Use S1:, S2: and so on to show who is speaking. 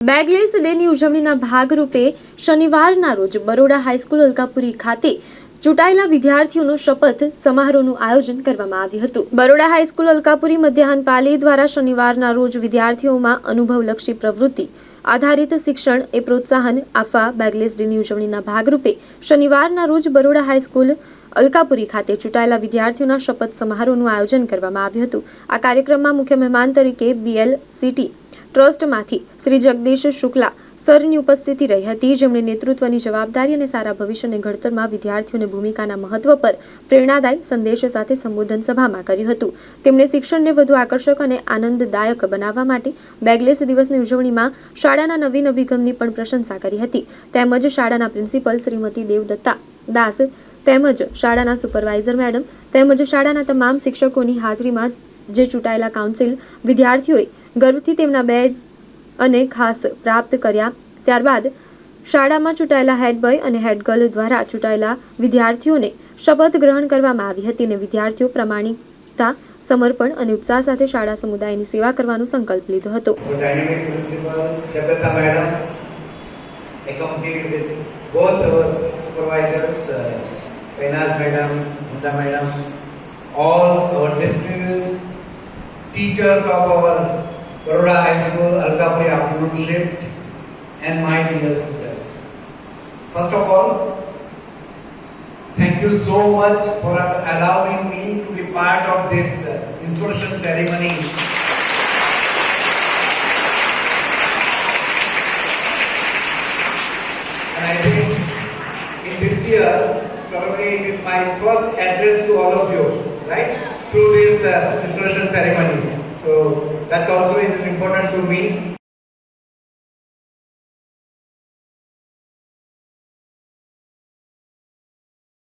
S1: Bagless ડેની ઉજવણીના ભાગરૂપે શનિવારના રોજ બરોડા હાઈસ્કૂલ અલકાપુરી ખાતે ચૂંટાયેલા વિદ્યાર્થીઓનો શપથ સમારોહનું આયોજન કરવામાં આવ્યું હતું. બરોડા હાઈસ્કૂલ અલકાપુરી મધ્યાહન પાલી દ્વારા શનિવારના રોજ વિદ્યાર્થીઓમાં અનુભવલક્ષી પ્રવૃત્તિ આધારિત શિક્ષણ એ પ્રોત્સાહન આપવા બેગલેસ ડેની ઉજવણીના ભાગરૂપે શનિવારના રોજ બરોડા હાઈસ્કૂલ અલકાપુરી ખાતે ચૂંટાયેલા વિદ્યાર્થીઓના શપથ સમારોહનું આયોજન કરવામાં આવ્યું હતું. આ કાર્યક્રમમાં મુખ્ય મહેમાન તરીકે બીએલ સિટી ટ્રસ્ટમાંથી શ્રી જગદીશ શુક્લા સરની ઉપસ્થિતિ રહી હતી. જેમણે નેતૃત્વની જવાબદારી અને સારા ભવિષ્યને ઘડતરમાં વિદ્યાર્થીઓની ભૂમિકાના મહત્વ પર પ્રેરણાદાયી સંદેશ સાથે સંબોધન સભામાં કર્યું હતું. તેમણે શિક્ષણને વધુ આકર્ષક અને આનંદદાયક બનાવવા માટે બેગલેસ દિવસની ઉજવણીમાં શાળાના નવીન અભિગમની પણ પ્રશંસા કરી હતી. તેમજ શાળાના પ્રિન્સિપલ શ્રીમતી દેવદત્તા દાસ તેમજ શાળાના સુપરવાઇઝર મેડમ તેમજ શાળાના તમામ શિક્ષકોની હાજરીમાં જે ચૂંટાયેલા કાઉન્સિલ વિદ્યાર્થીઓએ ગર્વથી તેમના બે અને ખાસ પ્રાપ્ત કર્યા. ત્યારબાદ શાળામાં ચૂંટાયેલા હેડ બોય અને હેડ ગર્લ દ્વારા ચૂંટાયેલા વિદ્યાર્થીઓને શપથ ગ્રહણ કરવામાં આવી હતી અને વિદ્યાર્થીઓ પ્રમાણિકતા સમર્પણ અને ઉત્સાહ સાથે શાળા સમુદાયની સેવા કરવાનો સંકલ્પ લીધો હતો.
S2: Our dynamic principal, Jagata madam, teachers of our Baroda High School, Alkapuri afternoon shift, and my dear students. First of all, thank you so much for allowing me to be part of this uh, installation ceremony. And I think in this year, probably it is my first address to all of you, right? Through this uh, ceremony. So that's also is important to me.